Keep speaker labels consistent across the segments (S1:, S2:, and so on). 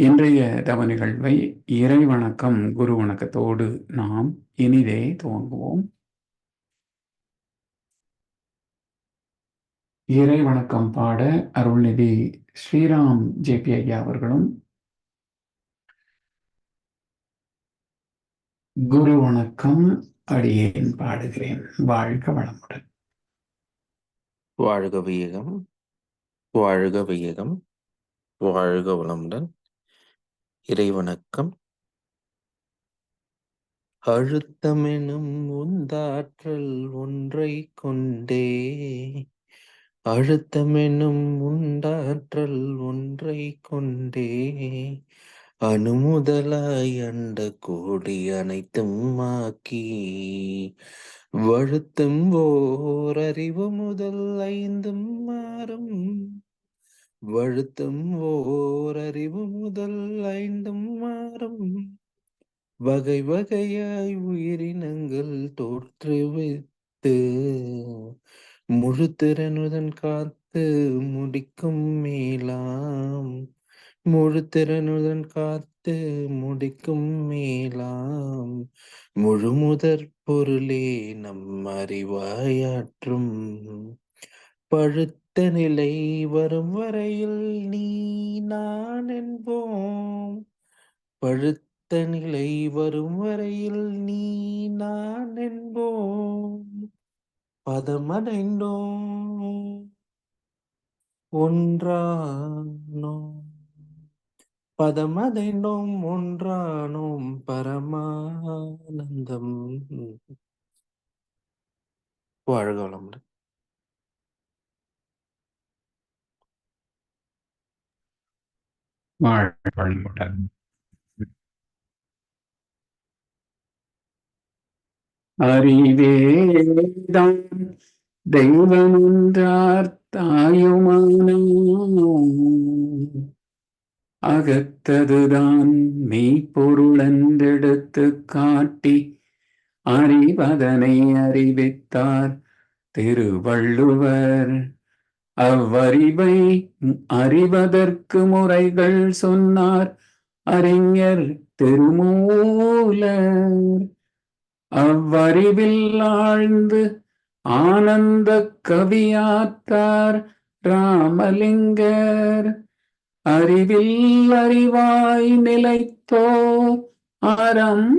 S1: இன்றைய தவ நிகழ்வை இறை வணக்கம் குரு வணக்கத்தோடு நாம் இனிதே துவங்குவோம். இறை வணக்கம் பாட அருள்நிதி ஸ்ரீராம் ஜேபி ஐயா அவர்களும் குரு வணக்கம் அடியேன் பாடுகிறேன். வாழ்க வளமுடன்.
S2: வாழ்க வியகம் வாழ்க வியகம் வாழ்க வளமுடன். இறைவணக்கம். அழுத்தமெனும் உந்தாற்றல் ஒன்றை கொண்டே அழுத்தமெனும் உண்டாற்றல் ஒன்றை கொண்டே அணுமுதலாய் அண்ட கோடி அனைத்தும் ஆக்கி. வழுத்தும் ஓர் அறிவு முதல் ஐந்தும் மாறும் வழுத்தும் ஓர் அறிவு முதல் ஐந்தும் மாறும் வகை வகையாய் உயிரினங்கள் தோற்றுவித்து முழு திறனுடன் காத்து முடிக்கும் மேலாம். முழு திறனுடன் காத்து முடிக்கும் மேலாம். முழு முதற் பொருளே நம் அறிவாயாற்றும் பழுத்த நிலை வரும் வரையில் நீ நான் என்போம். பழுத்த நிலை வரும் வரையில் நீ நான் என்போம். பதமடைந்தோம். ஒன்றானோம். பதமடைந்தோம் ஒன்றானோம். பரமானந்தம். வாழ்க வளமுடன்.
S1: வாழ்க வளமுடன் அறிவேதான் தெய்வமென்றார் தாயுமான அகத்ததுதான் மெய்ப்பொருளென்றெடுத்து காட்டி அறிவதனை அறிவித்தார் திருவள்ளுவர். அவ்வறிவை அறிவதற்கு முறைகள் சொன்னார். அறிஞர் திருமூலர். அவ்வறிவில் ஆழ்ந்து ஆனந்த கவியாத்தார் ராமலிங்கர். அறிவில் அறிவாய் நிலைத்தோர் அறம்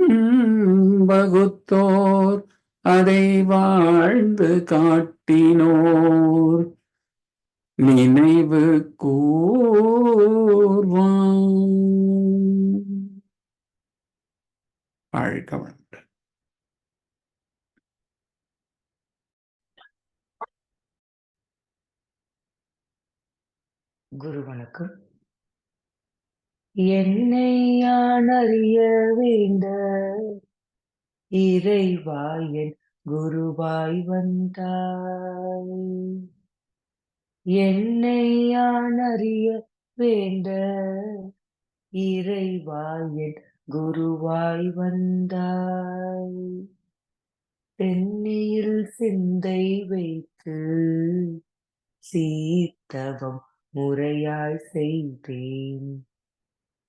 S1: வகுத்தோர். அதை வாழ்ந்து காட்டினோர். நினைவு கூர்வான் வாழ்க வளமுடன்
S3: குரு வணக்கம். என்னை யான் அறிய வேண்ட இறைவாயன் குருவாய் வந்தாய். என்னை யான் அறிய வேண்ட இறைவாயன் குருவாய் வந்தாய். தென்னியில் சிந்தை வைத்து சீத்தவம் முறையாய் செய்தேன்.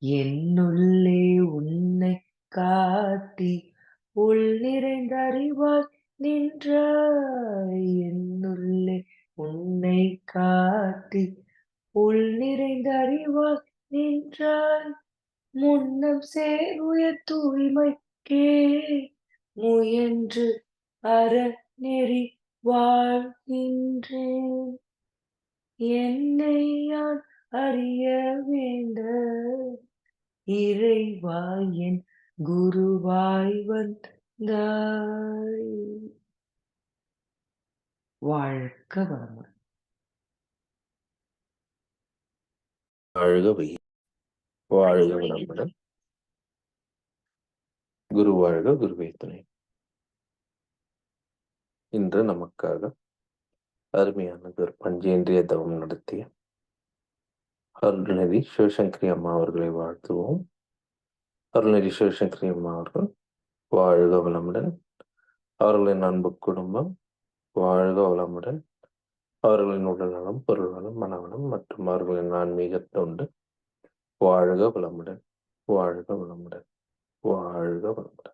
S3: என்னுள்ளே உன்னை காட்டி உள் நிறைந்த அறிவாய் நின்றாய். என்னுள்ளே உன்னை காட்டி உள் நிறைந்த அறிவால் நின்றாய். முன்னம் சேருய தூய்மைக்கே முயன்று அற நெறி வாழ்கின்றேன். என்னை யான் அறிய வேண்ட இறைவாயின் குருவாய் வந்தாய். வாழ்க வளமுடன்.
S2: வாழ்க வை வாழ்க வளமுடன் குரு வாழ்க குருவே துணை. இன்று நமக்காக அருமையானது ஒரு பஞ்சேந்திரிய தவம் நடத்திய அருள்நெறி சிவசங்கரி அம்மா அவர்களை வாழ்த்துவோம். அருள்நெறி சிவசங்கரி அம்மா அவர்கள் வாழ்க வளமுடன். அவர்களின் அன்பு குடும்பம் வாழ்க வளமுடன். அவர்களின் உடல்நலம் பொருள்நலம் மனவளம் மற்றும் அவர்களின் ஆன்மீக தொண்டு வாழ்க வளமுடன். வாழ்க வளமுடன். வாழ்க வளமுடன்.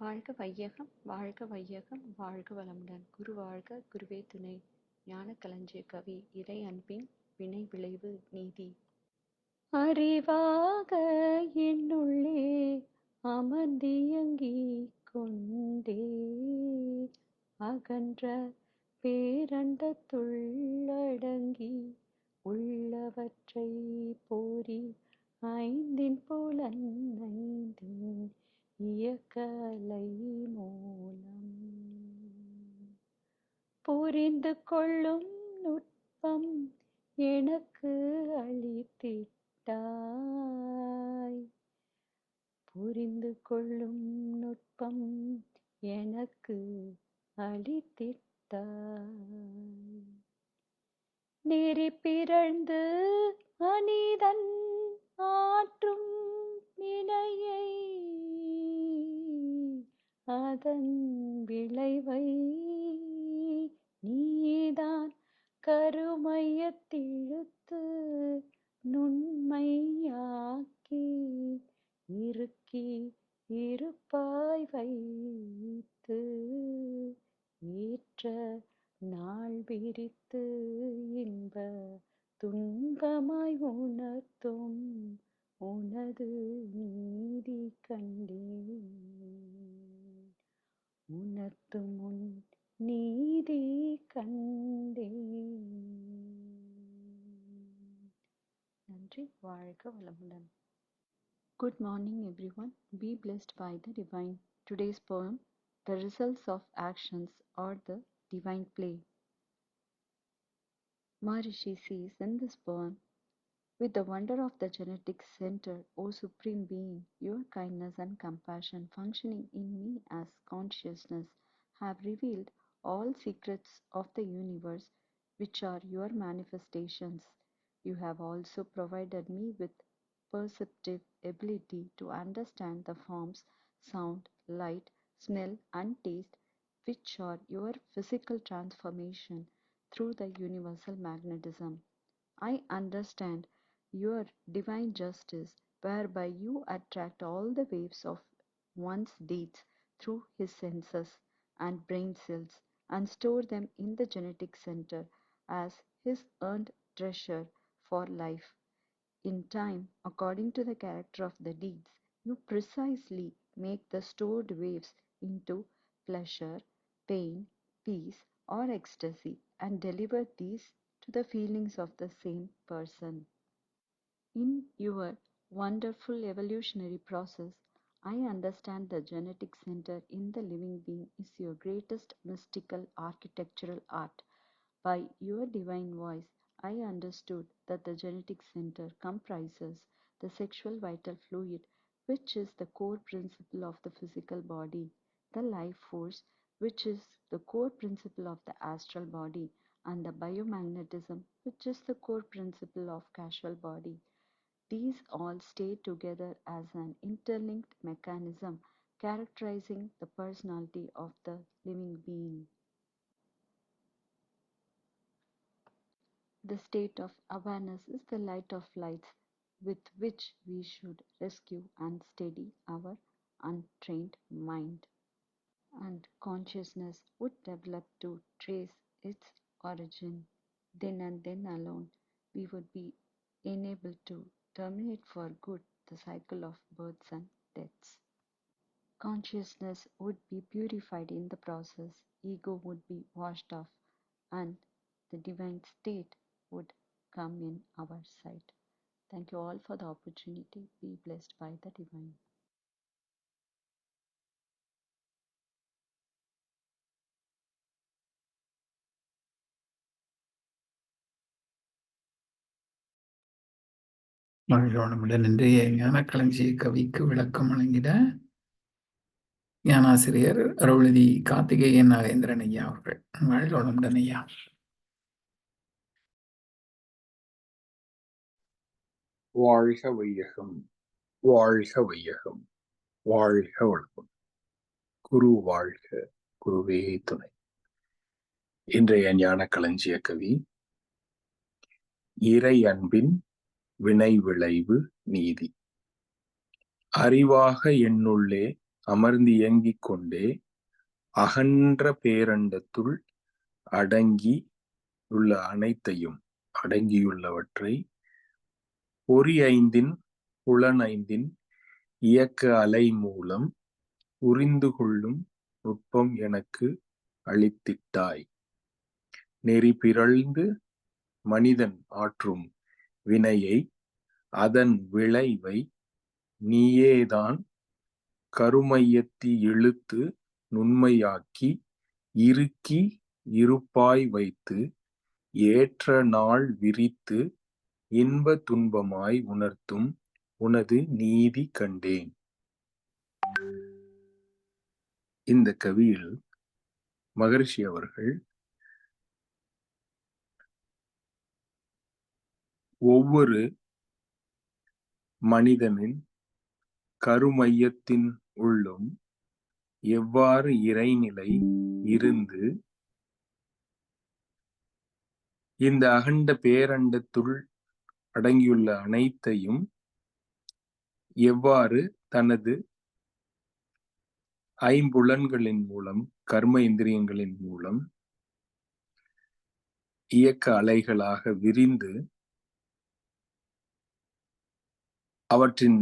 S4: வாழ்க வையகம் வாழ்க வையகம் வாழ்க வளமுடன். குரு வாழ்க குருவே துணை. ஞான கலஞ்சிய கவி இறை அன்பின் வினை விளைவு நீதி. அறிவாக என்னுள்ளே அமர்ந்தியங்கி கொண்டே. அகன்ற பேரண்டத்துள்ளடங்கி உள்ளவற்றை போரி ஐந்தின் புலனைந்தின் இயக்கலை மூலம் புரிந்து கொள்ளும் நுட்பம் எனக்கு அளித்திட்டாய். புரிந்து கொள்ளும் நுட்பம் எனக்கு அளித்திட்டாய். நெறி பிறழ்ந்து மனிதன் ஆற்றும் வினையை அதன் விளைவை நீதான் கருமையத்திழுத்து நுண்மையாக்கி இருக்கி இருப்பாய் வைத்து ஏற்ற நாள் விரித்து இன்ப துன்பமாய் உணர்த்தும் உனது நீதி கண்டே உணர்த்தும் உன் நீதி கண்டேன் நன்றி வாழ்க வளமுடன் Good morning, everyone. Be blessed by the divine. Today's poem, The Results of Actions or the Divine Play. Maharishi says in this poem, with the wonder of the genetic center, O Supreme Being, your kindness and compassion functioning in me as consciousness have revealed all secrets of the universe, which are your manifestations. You have also provided me with perceptive ability to understand the forms, sound, light, smell, and taste, which are your physical transformation through the universal magnetism. I understand your divine justice, whereby you attract all the waves of one's deeds through his senses and brain cells and store them in the genetic center as his earned treasure for life. In time, according to the character of the deeds, you precisely make the stored waves into pleasure, pain, peace, or ecstasy and deliver these to the feelings of the same person. In your wonderful evolutionary process, I understand the genetic center in the living being is your greatest mystical architectural art. By your divine voice, I understood that the genetic center comprises the sexual vital fluid, which is the core principle of the physical body, the life force, which is the core principle of the astral body, and the biomagnetism, which is the core principle of casual body. These all stay together as an interlinked mechanism characterizing the personality of the living being. The state of awareness is the light of lights with which we should rescue and steady our untrained mind. And consciousness would develop to trace its origin. Then and then alone, we would be enabled to terminate for good the cycle of births and deaths. Consciousness would be purified in the process, ego would be washed off, and the divine state would come in our sight. Thank you all for the opportunity. Be blessed by the divine.
S1: மகிழ்வோனமுடன் இன்றைய ஞானக்களஞ்சிய கவிக்கு விளக்கம் வழங்கிட ஞானாசிரியர் அருள்நிதி கார்த்திகேயன் நாகேந்திரன் ஐயா அவர்கள். மகிழ்வோனமுடன் ஐயா.
S5: வாழ்க வையகம் வாழ்க வையகம் வாழ்க வளமுடன். குரு வாழ்க குருவே துணை. இன்றைய ஞான களஞ்சிய கவி இறை அன்பின் வினை விளைவு நீதி. அறிவாக என்னுள்ளே அமர்ந்து இயங்கிக் கொண்டே அகன்ற பேரண்டத்துள் அடங்கி உள்ள அனைத்தையும் அடங்கியுள்ளவற்றை பொறி ஐந்தின் புலன் ஐந்தின் இயக்க அலை மூலம் உறிந்து கொள்ளும் நுட்பம் எனக்கு அளித்திட்டாய். நெறி பிறழ்ந்து மனிதன் ஆற்றும் வினையை அதன் விளைவை நீயேதான் கருமையத்தி இழுத்து நுண்மையாக்கி இறுக்கி இருப்பாய் வைத்து ஏற்ற நாள் விரித்து இன்ப துன்பமாய் உணர்த்தும் உனது நீதி கண்டேன். இந்த கவியில் மகரிஷி அவர்கள் ஒவ்வொரு மனிதனின் கருமையத்தின் உள்ளும் எவ்வாறு இறைநிலை இருந்து இந்த அகண்ட பேரண்டத்துள் அடங்கியுள்ள அனைத்தையும் எவ்வாறு தனது ஐம்புலன்களின் மூலம் கர்ம இந்திரியங்களின் மூலம் இயக்க அலைகளாக விரிந்து அவற்றின்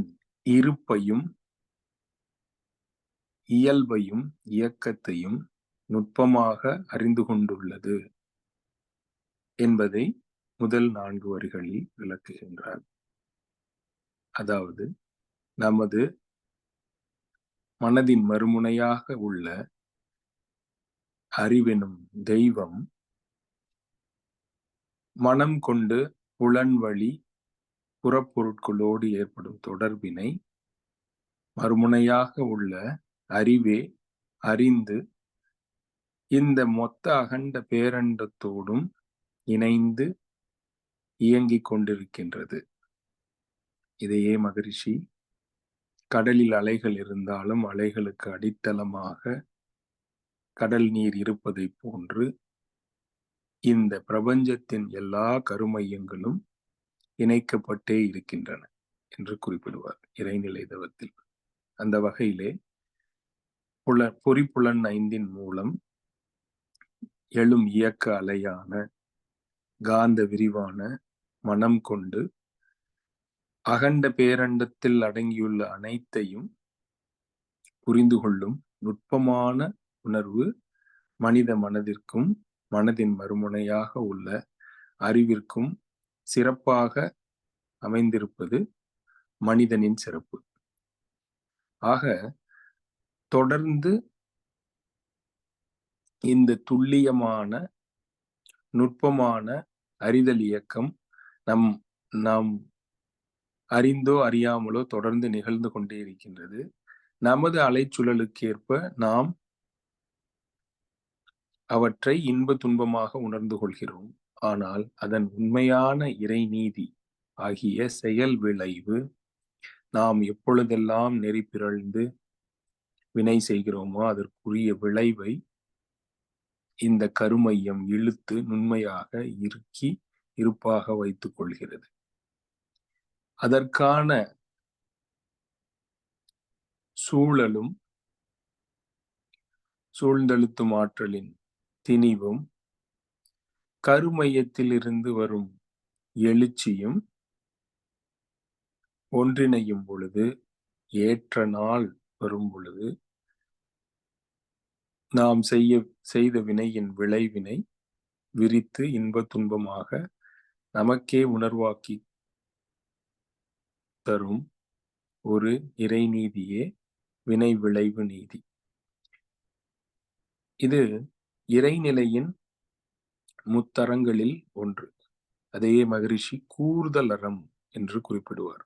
S5: இருப்பையும் இயல்பையும் இயக்கத்தையும் நுட்பமாக அறிந்து கொண்டுள்ளது என்பதை முதல் நான்கு வரிகளில் விளக்குகின்றார். அதாவது நமது மனதின் மறுமுனையாக உள்ள அறிவெனும் தெய்வம் மனம் கொண்டு புலன் வழி புறப்பொருட்களோடு ஏற்படும் தொடர்பினை மறுமுனையாக உள்ள அறிவே அறிந்து இந்த மொத்த அகண்ட பேரண்டத்தோடும் இணைந்து இயங்கிக் கொண்டிருக்கின்றது. இதையே மகரிஷி கடலில் அலைகள் இருந்தாலும் அலைகளுக்கு அடித்தளமாக கடல் நீர் இருப்பதை போன்று இந்த பிரபஞ்சத்தின் எல்லா கருமையங்களும் இணைக்கப்பட்டே இருக்கின்றன என்று குறிப்பிடுவார் இறைநிலை தவத்தில். அந்த வகையிலே புல பொறிப்புலன் ஐந்தின் மூலம் எழும் இயக்க அலையான காந்த விரிவான மனம் கொண்டு அகண்ட பேரண்டத்தில் அடங்கியுள்ள அனைத்தையும் புரிந்து கொள்ளும் நுட்பமான உணர்வு மனித மனதிற்கும் மனதின் மறுமுனையாக உள்ள அறிவிற்கும் சிறப்பாக அமைந்திருப்பது மனிதனின் சிறப்பு. ஆக தொடர்ந்து இந்த துல்லியமான நுட்பமான அறிதல் இயக்கம் நம் நாம் அறிந்தோ அறியாமலோ தொடர்ந்து நிகழ்ந்து கொண்டே இருக்கின்றது. நமது அலைச்சுழலுக்கேற்ப நாம் அவற்றை இன்ப துன்பமாக உணர்ந்து கொள்கிறோம். ஆனால் அதன் உண்மையான இறைநீதி ஆகிய செயல் விளைவு நாம் எப்பொழுதெல்லாம் நெறி பிறழ்ந்து வினை செய்கிறோமோ அதற்குரிய விளைவை இந்த கருமையம் இழுத்து நுண்மையாக இறுக்கி இருப்பாக வைத்துக் கொள்கிறது. அதற்கான சூழலும் சூழ்ந்தெழுத்தும் ஆற்றலின் திணிவும் கருமையத்திலிருந்து வரும் எழுச்சியும் ஒன்றிணையும் பொழுது ஏற்ற நாள் வரும் பொழுது நாம் செய்ய செய்த வினையின் விளைவினை விரித்து இன்ப துன்பமாக நமக்கே உணர்வாக்கி தரும் ஒரு இறைநீதியே வினை விளைவு நீதி. இது இறைநிலையின் முத்தரங்களில் ஒன்று. அதையே மகரிஷி கூர்தல் அறம் என்று குறிப்பிடுவார்.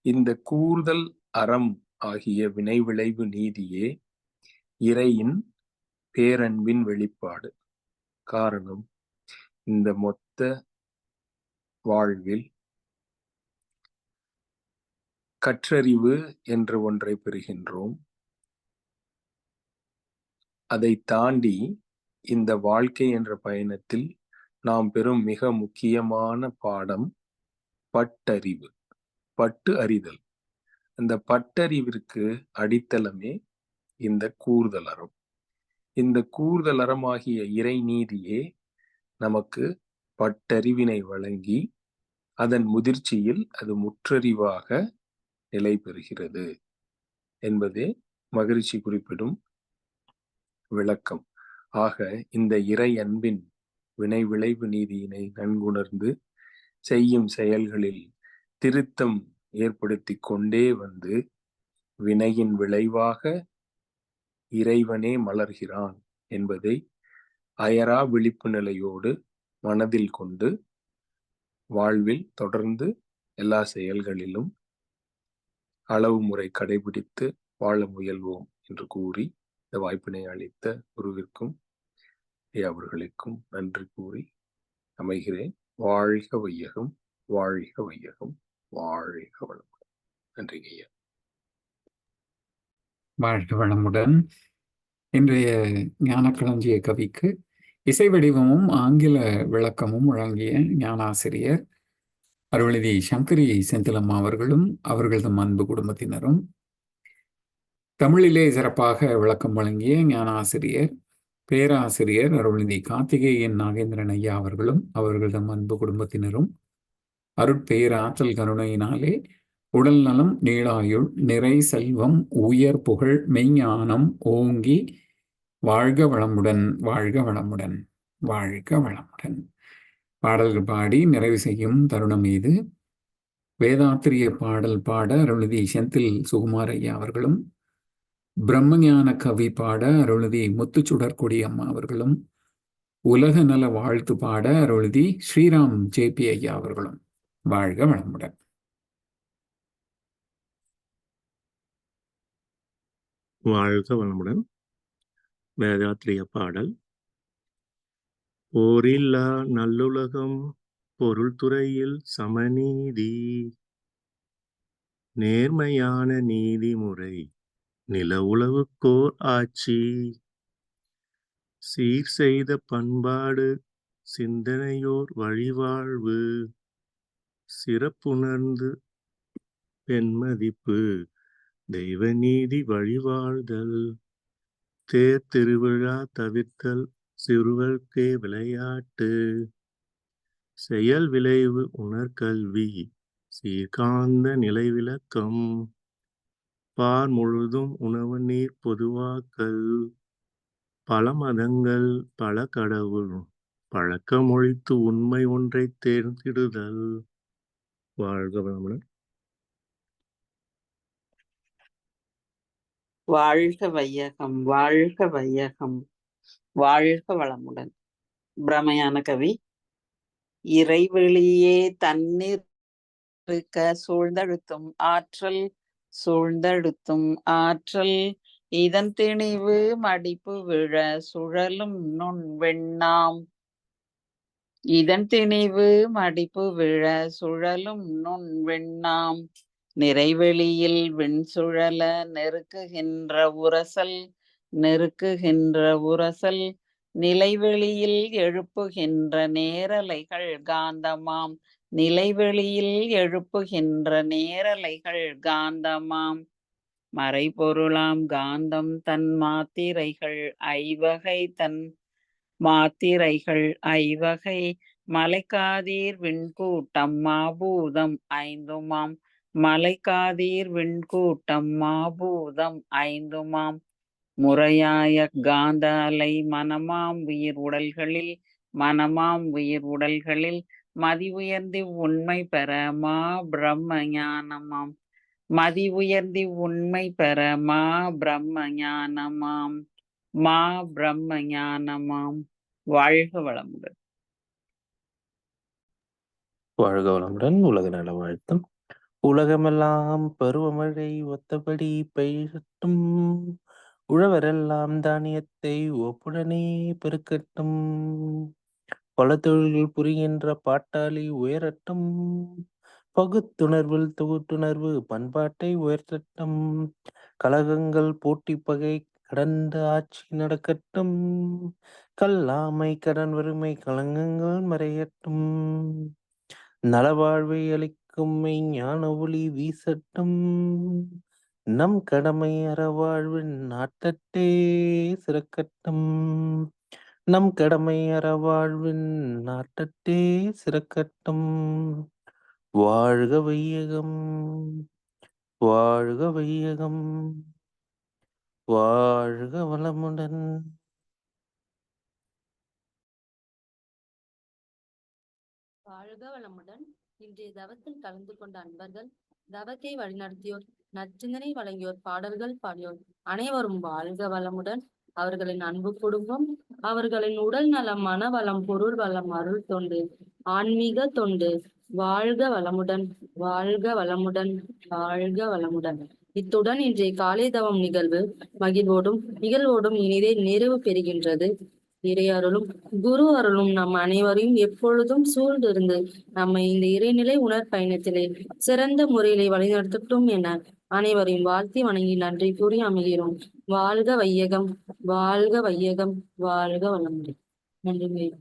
S5: இந்த கூர்தல் அறம் ஆகிய வினை விளைவு நீதியே இறையின் பேரன்பின் வெளிப்பாடு. காரணம் இந்த மொத்த வாழ்வில் கற்றறிவு என்ற ஒன்றை பெறுகின்றோம். அதை தாண்டி இந்த வாழ்க்கை என்ற பயணத்தில் நாம் பெறும் மிக முக்கியமான பாடம் பட்டறிவு பட்டு அறிதல். அந்த பட்டறிவிற்கு அடித்தளமே இந்த கூறுதல் அறம். இந்த கூர்தல் அறமாகிய இறை நீதியே நமக்கு பட்டறிவினை வழங்கி அதன் முதிர்ச்சியில் அது முற்றறிவாக நிலை பெறுகிறது என்பதே மகிழ்ச்சி குறிப்பிடும் விளக்கம். ஆக இந்த இறை அன்பின் வினை விளைவு நீதியினை நன்குணர்ந்து செய்யும் செயல்களில் திருத்தம் ஏற்படுத்தி கொண்டே வந்து வினையின் விளைவாக இறைவனே மலர்கிறான் என்பதை அயரா விழிப்பு நிலையோடு மனதில் கொண்டு வாழ்வில் தொடர்ந்து எல்லா செயல்களிலும் அளவு முறை கடைபிடித்து வாழ முயல்வோம் என்று கூறி இந்த வாய்ப்பினை அளித்த குருவிற்கும் அவர்களுக்கும் நன்றி கூறி அமைகிறேன். வாழ்க வையகம் வாழ்க வையகம் வாழ்க வளமுடன். நன்றிங்க ஐயா.
S1: வாழ்க வளமுடன். இன்றைய ஞானக்களஞ்சிய கவிக்கு இசை வடிவமும் ஆங்கில விளக்கமும் வழங்கிய ஞானாசிரியர் அருள்நிதி சங்கரி செந்திலம்மா அவர்களும் அவர்களது அன்பு குடும்பத்தினரும் தமிழிலே சிறப்பாக விளக்கம் வழங்கிய ஞானாசிரியர் பேராசிரியர் அருள்நிதி கார்த்திகேயன் நாகேந்திரன் ஐயா அவர்களும் அவர்களிடம் அன்பு குடும்பத்தினரும் அருட்பேராற்றல் கருணையினாலே உடல் நலம் நீளாயுள் நிறை செல்வம் உயர் புகழ் மெய்ஞானம் ஓங்கி வாழ்க வளமுடன் வாழ்க வளமுடன் வாழ்க வளமுடன். பாடல்கள் பாடி நிறைவு செய்யும் தருணம் இது. வேதாத்திரிய பாடல் பாட அருள்நிதி செந்தில் சுகுமார் ஐயா அவர்களும் பிரம்மஞான கவி பாட அருள்தி முத்துச்சுடர்கொடி அம்மா அவர்களும் உலக நல வாழ்த்து பாட அருள்தி ஸ்ரீராம் ஜே பி ஐயா அவர்களும். வாழ்க வளமுடன்.
S6: வாழ்க வளமுடன். வேதாத்திரிய பாடல். போரில்லா நல்லுலகம் பொருள் துறையில் சமநீதி நேர்மையான நீதிமுறை நில உளவுக்கோர் ஆட்சி. சீர் செய்த பண்பாடு சிந்தனையோர் வழிவாழ்வு. சிறப்புணர்ந்து பெண்மதிப்பு தெய்வ நீதி வழிவாழ்தல். தேர் திருவிழா தவிர்த்தல் சிறுவர்க்கே விளையாட்டு. செயல் விளைவு உணர்கல்வி சீர்காந்த நிலை விளக்கம் பார் முழுதும் உணவு நீர் பொதுவாக்கல். பல மதங்கள் பல கடவுள் பழக்கமொழித்து உண்மை ஒன்றை தேர்ந்திடுதல். வாழ்க வளமுடன்.
S7: வாழ்க வையகம் வாழ்க வையகம் வாழ்க வளமுடன். பிரமையான கவி இறைவெளியே தண்ணீர் இருக்க சூழ்ந்தழுத்தும் ஆற்றல் சூழ்ந்தழுத்தும் ஆற்றல் இதன் திணிவு மடிப்பு விழ சுழலும் நுண் வெண்ணாம் இதன் திணிவு மடிப்பு விழ சுழலும் நுண் வெண்ணாம் நிறைவெளியில் விண் சுழல நெருக்குகின்ற உரசல் நெருக்குகின்ற உரசல் நிலைவெளியில் எழுப்புகின்ற நேரலைகள் காந்தமாம். நிலைவெளியில் எழுப்புகின்ற நேரலைகள் காந்தமாம். மறைபொருளாம் காந்தம் தன் மாத்திரைகள் ஐவகை தன் மாத்திரைகள் ஐவகை மலைக்காதீர் விண்கூட்டம் மாபூதம் ஐந்துமாம். மலைக்காதீர் விண்கூட்டம் மாபூதம் ஐந்துமாம். முறையாய காந்த அலை மனமாம் உயிர் உடல்களில் மனமாம் உயிர் உடல்களில் மதி உயர்ந்தி உண்மை பெற மா பிரம்ம ஞானமாம். மதி உயர்ந்தி உண்மை பெற மா பிரம்ம ஞானமாம். மா பிரம்ம ஞானமாம். வாழ்க வளமுடன்.
S2: வாழ்க வளமுடன். உலக நல வாழ்த்தும். உலகமெல்லாம் பருவமழை ஒத்தபடி பெய்யட்டும். உழவரெல்லாம் தானியத்தை ஒப்புடனே பெருக்கட்டும். பல தொழில்கள் புரிகின்ற பாட்டாளி உயரட்டும் பகுத்துணர்வில் தொகுத்துணர்வு பண்பாட்டை உயர்த்தட்டும் கழகங்கள் போட்டி பகை கடந்த ஆட்சி நடக்கட்டும் கல்லாமை கடன் வறுமை கலங்கங்கள் மறையட்டும் நலவாழ்வை அளிக்கும் ஞான ஒளி வீசட்டும் நம் கடமை அறவாழ்வின் நாட்டத்தே சிறக்கட்டும். நம் கடமை அறவாழ்வின் நாட்டத்தே சிறக்கட்டும். வாழ்க வையகம் வாழ்க வையகம் வாழ்க வளமுடன்.
S8: வாழ்க வளமுடன். இன்றைய தவத்தில் கலந்து கொண்ட அன்பர்கள் தவத்தை வழிநடத்தியோர் நற்சிந்தனை வழங்கியோர் பாடல்கள் பாடியோர் அனைவரும் வாழ்க வளமுடன். அவர்களின் அன்பு குடும்பம் அவர்களின் உடல் நலம் மனவளம் பொருள் வளம் அருள் தொண்டு ஆன்மீக தொண்டு. வாழ்க வளமுடன் வாழ்க வளமுடன் வாழ்க வளமுடன். இத்துடன் இன்றைய காலை தவம் நிகழ்வு மகிழ்வோடும் நிகழ்வோடும் இனிதே நிறைவு பெறுகின்றது. இறை அருளும் குரு அருளும் நம் அனைவரையும் எப்பொழுதும் சூழ்ந்திருந்து நம்மை இந்த இறைநிலை உணர் பயணத்திலே சிறந்த முறையிலே வழிநடத்தட்டும் என அனைவரையும் வாழ்த்தி வணங்கி நன்றி கூறி அமைகிறோம். வாழ்க வையகம் வாழ்க வையகம் வாழ்க வளமுடன். நன்றி.